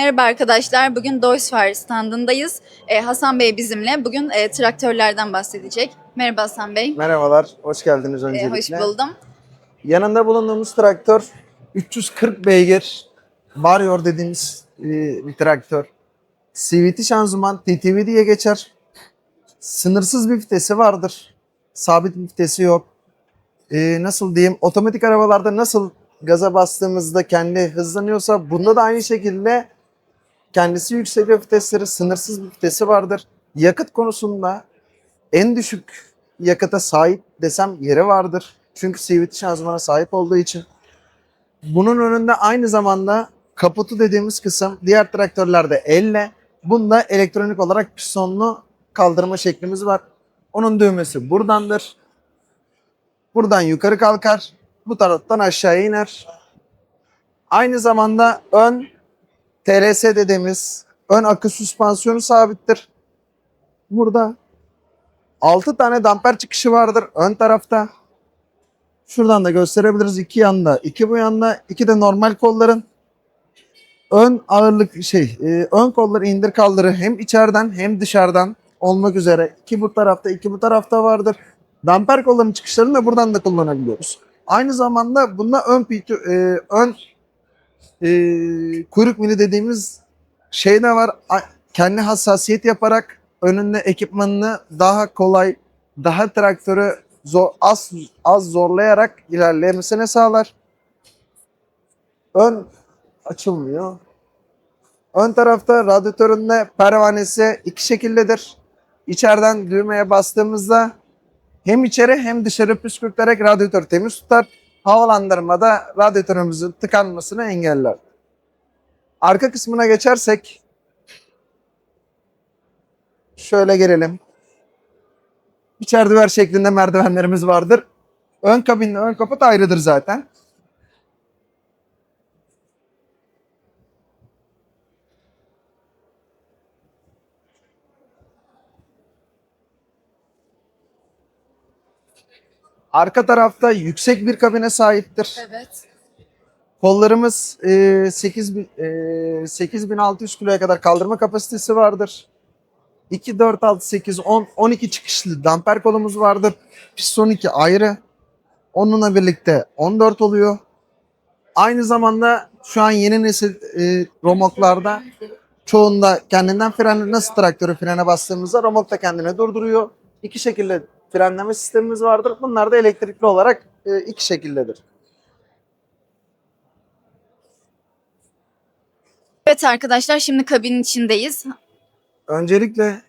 Merhaba arkadaşlar. Bugün Deutz standındayız. Ee, Hasan Bey bizimle. Bugün e, traktörlerden bahsedecek. Merhaba Hasan Bey. Merhabalar, hoş geldiniz Ee, öncelikle. hoş buldum. Yanında bulunduğumuz traktör 340 beygir Warrior dediğimiz e, bir traktör. CVT şanzıman TTV diye geçer. Sınırsız bir vitesi vardır. Sabit bir vitesi yok. E, nasıl diyeyim, otomatik arabalarda nasıl gaza bastığımızda kendi hızlanıyorsa bunda da aynı şekilde kendisi yükseliyor vitesleri, sınırsız bir vitesi vardır. Yakıt konusunda en düşük yakıta sahip desem yeri vardır. Çünkü CVT şanzımana sahip olduğu için. Bunun önünde aynı zamanda kaputu dediğimiz kısım diğer traktörlerde elle. Bunda elektronik olarak pistonlu kaldırma şeklimiz var. Onun düğmesi buradandır. Buradan yukarı kalkar. Bu taraftan aşağıya iner. Aynı zamanda ön TRS dediğimiz ön akü süspansiyonu sabittir. Burada 6 tane damper çıkışı vardır ön tarafta. Şuradan da gösterebiliriz. iki yanda, iki bu yanda, iki de normal kolların ön ağırlık şey, e, ön kolları indir kaldırı hem içeriden hem dışarıdan olmak üzere iki bu tarafta, iki bu tarafta vardır. Damper kolların çıkışlarını da buradan da kullanabiliyoruz. Aynı zamanda bunda ön e, ön e, kuyruk mili dediğimiz şey de var. Kendi hassasiyet yaparak önünde ekipmanını daha kolay, daha traktörü zor, az az zorlayarak ilerlemesini sağlar. Ön açılmıyor. Ön tarafta radyatöründe pervanesi iki şekildedir. İçeriden düğmeye bastığımızda hem içeri hem dışarı püskürterek radyatör temiz tutar. Havalandırmada radyatörümüzün tıkanmasını engeller. Arka kısmına geçersek şöyle gelelim. İçeride ver şeklinde merdivenlerimiz vardır. Ön kabinle ön kaput ayrıdır zaten. Arka tarafta yüksek bir kabine sahiptir. Evet. Kollarımız e, 8000 e, 8600 kiloya kadar kaldırma kapasitesi vardır. 2, 4, 6, 8, 10, 12 çıkışlı damper kolumuz vardır. Piston 2 ayrı. Onunla birlikte 14 oluyor. Aynı zamanda şu an yeni nesil e, romoklarda çoğunda kendinden fren nasıl traktörü frene bastığımızda romok da kendine durduruyor. İki şekilde frenleme sistemimiz vardır. Bunlar da elektrikli olarak e, iki şekildedir. Evet arkadaşlar şimdi kabinin içindeyiz. Öncelikle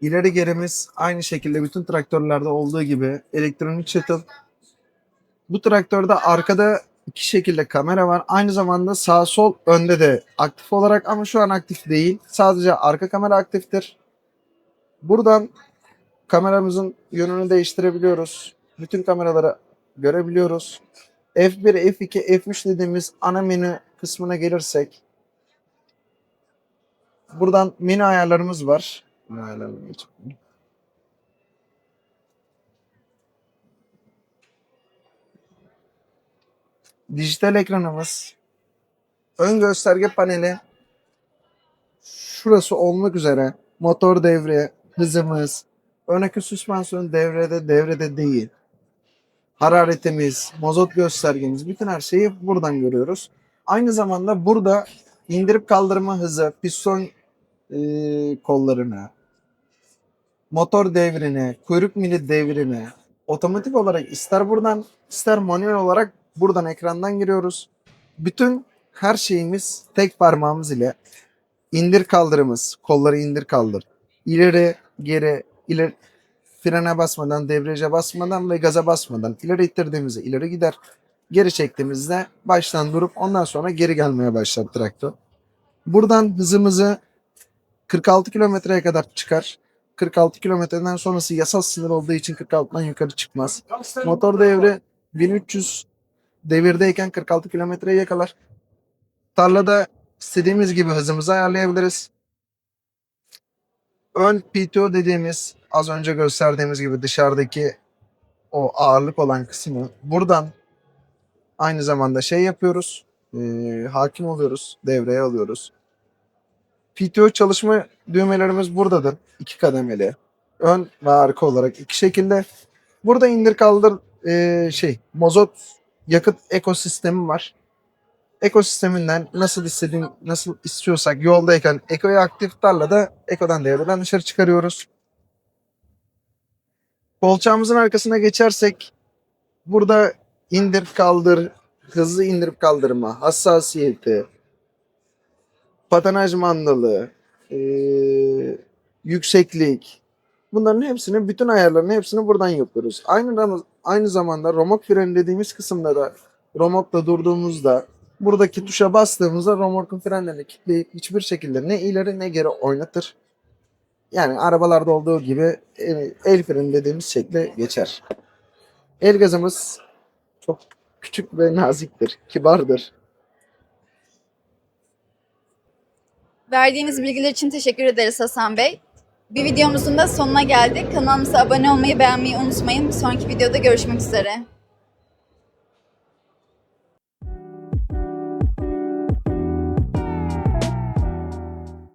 ileri gerimiz aynı şekilde bütün traktörlerde olduğu gibi elektronik shuttle. Bu traktörde arkada iki şekilde kamera var. Aynı zamanda sağ sol önde de aktif olarak ama şu an aktif değil. Sadece arka kamera aktiftir. Buradan kameramızın yönünü değiştirebiliyoruz. Bütün kameraları görebiliyoruz. F1, F2, F3 dediğimiz ana menü kısmına gelirsek Buradan menü ayarlarımız var. Menü ayarlarına geçelim. Dijital ekranımız. Ön gösterge paneli. Şurası olmak üzere. Motor devre, hızımız. Akü süspansiyon devrede, devrede değil. Hararetimiz, mazot göstergemiz, bütün her şeyi buradan görüyoruz. Aynı zamanda burada indirip kaldırma hızı, piston e, kollarını, motor devrini, kuyruk mili devrini otomatik olarak ister buradan ister manuel olarak buradan ekrandan giriyoruz. Bütün her şeyimiz tek parmağımız ile indir kaldırımız, kolları indir kaldır. İleri, geri, ileri frene basmadan, debriyaja basmadan ve gaza basmadan ileri ittirdiğimizde ileri gider. Geri çektiğimizde baştan durup ondan sonra geri gelmeye başlar traktör. Buradan hızımızı 46 kilometreye kadar çıkar. 46 kilometreden sonrası yasal sınır olduğu için 46'dan yukarı çıkmaz. Motor devri 1300 devirdeyken 46 kilometreyi yakalar. Tarlada istediğimiz gibi hızımızı ayarlayabiliriz. Ön PTO dediğimiz az önce gösterdiğimiz gibi dışarıdaki o ağırlık olan kısmı buradan aynı zamanda şey yapıyoruz. e, hakim oluyoruz. Devreye alıyoruz. PTO çalışma düğmelerimiz buradadır. iki kademeli. Ön ve arka olarak iki şekilde. Burada indir kaldır e, şey mozot yakıt ekosistemi var. Ekosisteminden nasıl istediğin nasıl istiyorsak yoldayken ekoyu aktif tarlada ekodan devreden dışarı çıkarıyoruz. Kolçağımızın arkasına geçersek burada indir kaldır, hızlı indirip kaldırma, hassasiyeti, patinaj mandalı, eee, yükseklik. Bunların hepsini, bütün ayarlarını hepsini buradan yapıyoruz. Aynı aynı zamanda romok freni dediğimiz kısımda da romokla durduğumuzda buradaki tuşa bastığımızda romorkun frenlerini kilitleyip hiçbir şekilde ne ileri ne geri oynatır. Yani arabalarda olduğu gibi el, el freni dediğimiz şekle geçer. El gazımız çok küçük ve naziktir, kibardır. Verdiğiniz bilgiler için teşekkür ederiz Hasan Bey. Bir videomuzun da sonuna geldik. Kanalımıza abone olmayı, beğenmeyi unutmayın. Bir sonraki videoda görüşmek üzere.